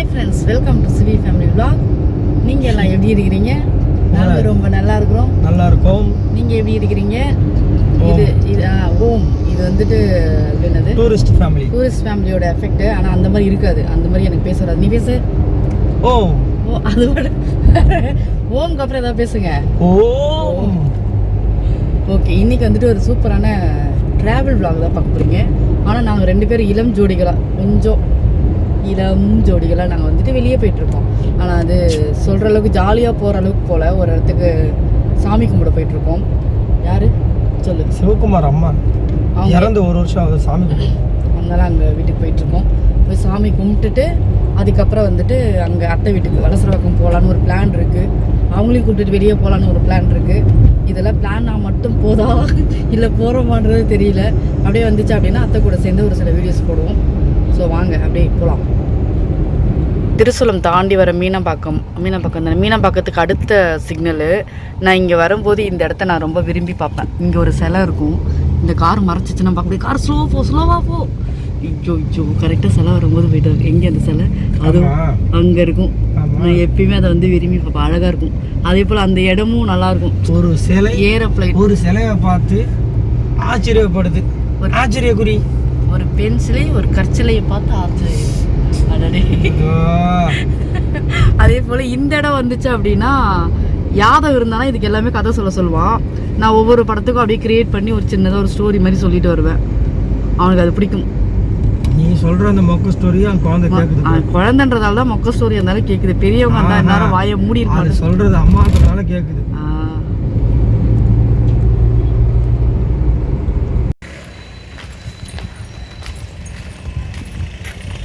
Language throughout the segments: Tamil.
Hi friends welcome to Sivi family vlog. நீங்கள் எல்லாம் எப்படி இருக்கிறீங்க? நாங்கள் ரொம்ப நல்லா இருக்கிறோம். நல்லா இருக்கும். நீங்கள் எப்படி இருக்கிறீங்க? இது இது ஓம் இது வந்துட்டு அது என்னது? டூரிஸ்ட் ஃபேமிலி டூரிஸ்ட் ஃபேமிலியோட எஃபெக்ட் ஆனால் அந்த மாதிரி இருக்காது. அந்த மாதிரி எனக்கு பேச வராது நீ பேசு. ஓ ஓ அதோட ஓம்க்கு அப்புறம் ஏதாவது பேசுங்க. ஓ ஓகே இன்னைக்கு வந்துட்டு ஒரு சூப்பரான ட்ராவல் vlog தான் பார்க்க போறீங்க. ஆனால் நாங்கள் ரெண்டு பேரும் இளம் ஜோடிகளாக கொஞ்சம் இளம் ஜோடிகளாக நாங்கள் வந்துட்டு வெளியே போயிட்டுருக்கோம். ஆனால் அது சொல்கிற அளவுக்கு ஜாலியாக போகிற அளவுக்கு போல். ஒரு இடத்துக்கு சாமி கும்பிட போயிட்டுருக்கோம். யார்? சொல்லு. சிவகுமார் அம்மா. அவங்க. இறந்து ஒரு வருஷம் ஆகுது சாமி. அதனால அங்கே வீட்டுக்கு போயிட்டுருக்கோம். போய் சாமி கும்பிட்டுட்டு அதுக்கப்புறம் வந்துட்டு அங்கே அத்தை வீட்டுக்கு வலசரவாக்கம் போகலான்னு ஒரு பிளான் இருக்குது அவங்களையும் கூப்பிட்டுட்டு வெளியே போகலான்னு ஒரு பிளான் இருக்குது இதெல்லாம் பிளான்னா மட்டும் போதா? இல்லை போகிறோமான்றது தெரியல. அப்படியே வந்துச்சு அப்படின்னா அத்தை கூட சேர்ந்து ஒரு சில வீடியோஸ் போடுவோம். ஸோ வாங்க அப்படியே போகலாம் திருசூலம் தாண்டி வர மீனம்பாக்கம் மீனம்பாக்கம் தானே? மீனம்பாக்கத்துக்கு அடுத்த சிக்னலு நான் இங்கே வரும்போது இந்த இடத்த நான் ரொம்ப விரும்பி பார்ப்பேன். இங்கே ஒரு சிலை இருக்கும். இந்த கார் மறைச்சிச்சுன்னா பார்க்க முடியாது கார் ஸ்லோ போ ஸ்லோவாக போ. ஐயோ ஐயோ கரெக்டாக சிலை வரும்போது போயிட்டு எங்கே அந்த சிலை? அதுவும். அங்கே இருக்கும். நான் எப்பயுமே அதை வந்து விரும்பி பார்ப்பேன். அழகாக இருக்கும். அதே போல் அந்த இடமும் நல்லா இருக்கும். ஒரு சிலை ஏற ஃப்ளைட் ஒரு சிலையை பார்த்து ஆச்சரியப்படுது. ஒரு- ஆச்சரியக்குறி. ஒரு பென்சிலை ஒரு கற்சிலையை பார்த்து ஆச்சரியம் அடடே. அதே போல் இந்த இடம் வந்துச்சு அப்படின்னா யாதவ் இருந்தானா இதுக்கு எல்லாமே கதை சொல்ல சொல்லுவான். நான் ஒவ்வொரு படத்துக்கும் அப்படியே கிரியேட் பண்ணி ஒரு சின்னதாக ஒரு ஸ்டோரி மாதிரி சொல்லிட்டு வருவேன். அவனுக்கு அது பிடிக்கும். நீ சொல்ற அந்த மொக்க ஸ்டோரி அந்த குழந்தை கேக்குது அவன் குழந்தைன்றதால தான் மொக்க ஸ்டோரி இருந்தாலும் கேட்குது பெரியவங்க இருந்தால் எல்லாரும் வாயை மூடி அது இருப்பாங்க சொல்றது அம்மான்றதால கேக்குது.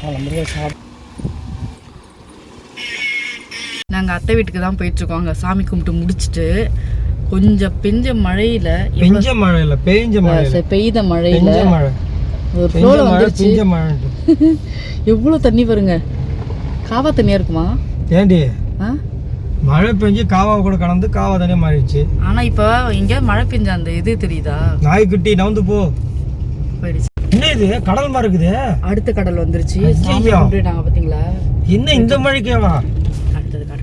ஆ. நாங்க அத்தை வீட்டுக்கு தான் போயிட்டு இருக்கோம். அங்க சாமி கும்பிட்டு முடிச்சிட்டு கொஞ்சம் பெஞ்ச மழையில பெஞ்ச மழை இல்ல பேஞ்ச மழை பெய்த மழையில ஒரு ஃப்ளோல வந்துருச்சு பெஞ்ச மழை எவ்வளவு தண்ணி வருங்க? காவா தண்ணியா இருக்குமா? ஏண்டி? மழை பெஞ்சு காவா கூட கலந்து காவா தனியா மாறிடுச்சு. ஆனா இப்ப இங்க மழை பெஞ்ச அந்த இது தெரியுதா? நாய்க்குட்டி நவுந்து போ. போயிடுச்சு. என்ன இது கடல் மாதிரி இருக்குது. அடுத்த கடல் வந்துருச்சு. கும்பிட்டுட்டாங்க பாத்தீங்களா? என்ன இந்த மழைக்கேவா? அடுத்தது கடல்.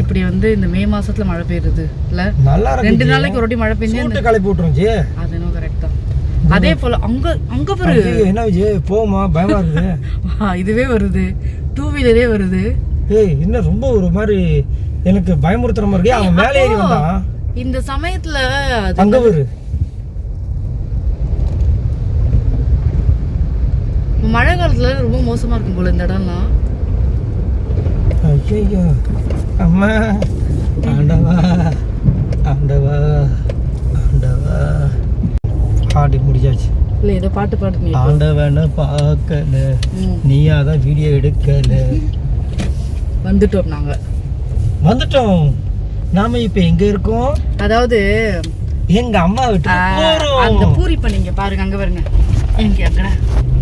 இப்படி வந்து இந்த மே மாசத்துல மழை பெய்யுறது இல்ல? நல்லா ரெண்டு நாளைக்கு ஒரு வாட்டி மழை பெஞ்சு சூட்டு கிளப்பி விட்டுருந்துச்சு அது என்ன கரெக்ட் தான். அதே போல அங்க அங்க ஐயோ, என்ன விஜய் போமா பயமா இருக்குது. இதுவே வருது. டூ வீலரே வருது. ஏய் என்ன ரொம்ப ஒரு மாதிரி எனக்கு பயமுறுத்துற மாதிரி அவன் மேலே ஏறி வந்தான். இந்த சமயத்துல அங்க வரு மழை காலத்துல ரொம்ப மோசமா இருக்கும் போல இந்த இடம்லாம். ஐயோ அம்மா. ஆண்டவா. ஆண்டவா. ஆண்டவா. ஆடி முடிஞ்சாச்சு. இல்ல இதை பாட்டு இப்போ. ஆண்டவனை பார்க்கல. நீயா தான் வீடியோ எடுக்கல. வந்துட்டோம் நாங்க. வந்துட்டோம். நாம இப்ப எங்க இருக்கோம்? அதாவது எங்க அம்மா வீட்டுக்கு அந்த போறோம். பூரி பண்ணீங்க பாருங்க அங்க பாருங்க. எங்க அங்கடா. அங்க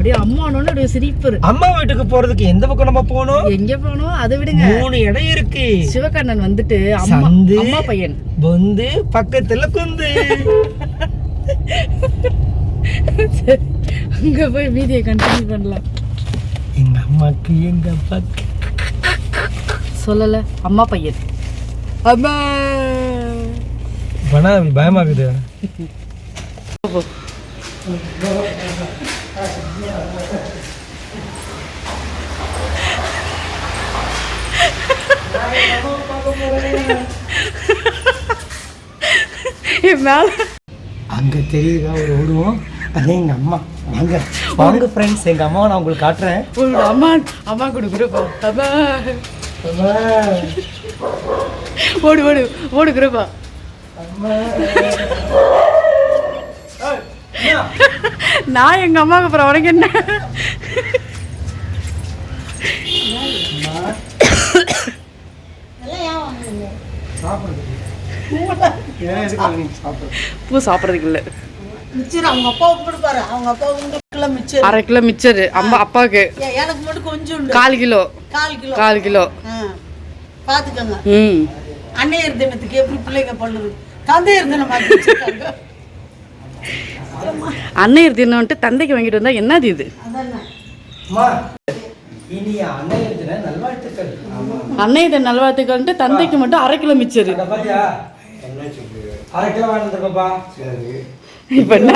அப்படியே அம்மானோன்னு அப்படியே சிரிப்பு. அம்மா வீட்டுக்கு போறதுக்கு எந்த பக்கம் நம்ம போகணும்? எங்க போனோம் அதை விடுங்க. மூணு இடம் இருக்கு. சிவகண்ணன் வந்துட்டு அம்மா சந்து. அம்மா பையன். பொந்து பக்கத்துல குந்து. அங்க போய் மீதியை கண்டினியூ பண்ணலாம். எங்க அம்மாக்கு எங்க அப்பாக்கு. சொல்லல அம்மா பையன். அம்மா. பணம் அங்க தெரியுதா? ஒரு ஓடுவோம் அது எங்க அம்மா. வாங்க. வாங்க ஃப்ரெண்ட்ஸ் எங்க அம்மாவை நான் உங்களுக்கு காட்டுறேன். உன்னோட அம்மா அம்மா கொடுக்குறப்பா அம்மா. அம்மா, ஓடு ஓடு. ஓடுக்குறப்பா அம்மா. நான் எங்க அம்மாவுக்கு அப்புறம் உனக்கு என்ன? பூ சாப்பிட்றதுக்கு இல்லை. மிச்சர் அவங்க அப்பாவுக்கு கொடுப்பாரு. அவங்க கிலோ மிச்சர். அரை கிலோ மிச்சரு. அம்மா அப்பாவுக்கு. எனக்கு மட்டும் கொஞ்சம் உண்டு. கால் கிலோ. கால் கிலோ. கால் கிலோ. ஆ. பாத்துக்கோங்க. ம். அன்னையர் தினத்துக்கு எப்படி பிள்ளைங்க பண்ணுது தந்தையர் தினம்? அன்னையர் தினம்ட்டு தந்தைக்கு வாங்கிட்டு வந்தா என்னது இது? அதானே அம்மா இனிய அன்னையர் தின நல்வாழ்த்துக்கள். ஆமா. அன்னை இதை நல்வாழ்த்துக்கள்ன்ட்டு தந்தைக்கு மட்டும் அரை கிலோ மிச்சரு. இப்போ என்ன.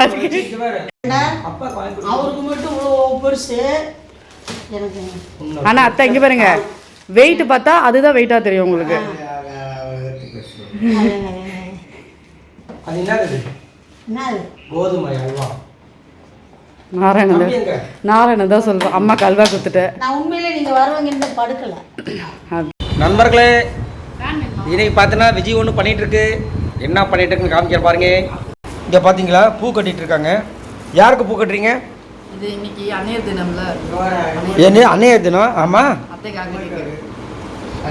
அவருக்கு மட்டும் இவ்வளோ பெருசு? எனக்கு ஆனா அத்தை இங்க பாருங்க. வெயிட் பார்த்தா அதுதான் வெயிட்டா தெரியும் உங்களுக்கு. அது என்னது? கோதுமை அல்வா. நாராயணன் நாராயணன் தான் சொல்றோம் அம்மா கல்வா குத்துட்டு நான் உண்மையிலே நீங்க வருவீங்கன்னு படுக்கல. நண்பர்களே இன்னைக்கு பார்த்தீங்கன்னா விஜய் ஒன்று பண்ணிட்டு இருக்கு என்ன பண்ணிட்டு இருக்குன்னு காமிக்கிற பாருங்க. இங்கே பார்த்தீங்களா பூ கட்டிட்டு இருக்காங்க யாருக்கு பூ கட்டுறீங்க? இது இன்னைக்கு அன்னையர் தினம்ல. ஏன்னு அன்னையர் தினம்? ஆமாம்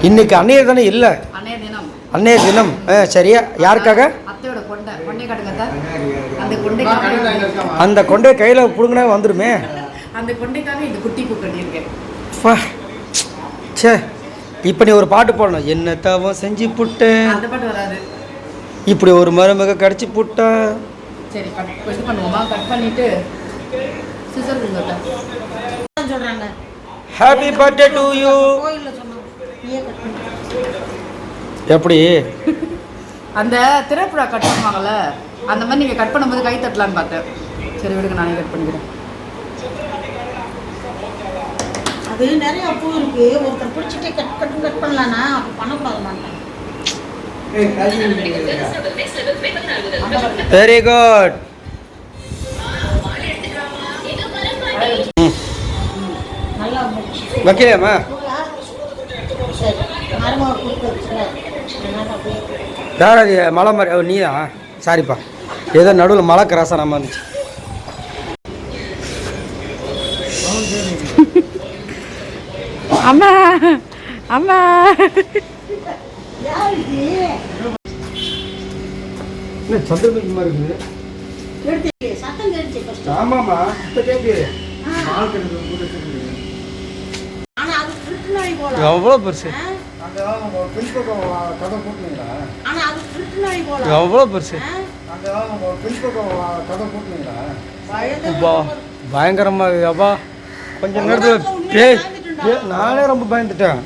இன்னைக்கு அன்னையர் தினம் இல்லை. அன்னையர் தினம். அன்னையர் தினம். ஆ சரியா? யாருக்காக? அத்தையோட கொண்டை அந்த அந்த கொண்டை கையில் பிடுங்கினா வந்துடுமே அந்த கொண்டைக்காக இந்த குட்டி பூ கட்டியிருக்கேன் ஃபா. ச்சே. இப்போ நீ ஒரு பாட்டு போடணும். என்ன தவம் செஞ்சு புட்டேன் அந்த பாட்டு வராது. இப்படி ஒரு மருமக கடிச்சு புட்டா. சரி கட் இது பண்ணுவோமா? கட் பண்ணிட்டு சிசர் கொடுங்க சொல்றாங்க? ஹாப்பி பர்த்டே டு யூ எப்படி? அந்த திரைப்புழா கட் பண்ணுவாங்கல்ல அந்த மாதிரி நீங்கள் கட் பண்ணும்போது கை தட்டலான்னு பார்த்தேன். சரி விடுங்க நானே கட் பண்ணிக்கிறேன். அது நிறைய பூ இருக்கு. ஒருத்தர் பிடிச்சிட்டே கட் கட் கட் பண்ணலாம்னா அப்படி பண்ணக்கூடாது வெரி குட் நல்லா முடிச்சு வைக்கலையாம்மா பூவா? சரி மருமக கொடுத்து யார் அது? மலை மாதிரி நீயா? சாரிப்பா. ஏதோ நடுவில் மலை கிராஸாக நம்ம இருந்துச்சு. அம்மா அம்மா. என்ன சந்திரமுகி மாதிரி இருக்குது? ஆமாம்மா இப்போ எவ்வளோ பெருசு ஆ? ஆனா அது ஃபில்ட் நாய் போல எவ்வளோ பெருசு? ஆ? அப்பா பயந்து பயங்கரமா அப்பா கொஞ்சம் நேரத்தில் நானே ரொம்ப பயந்துட்டேன்.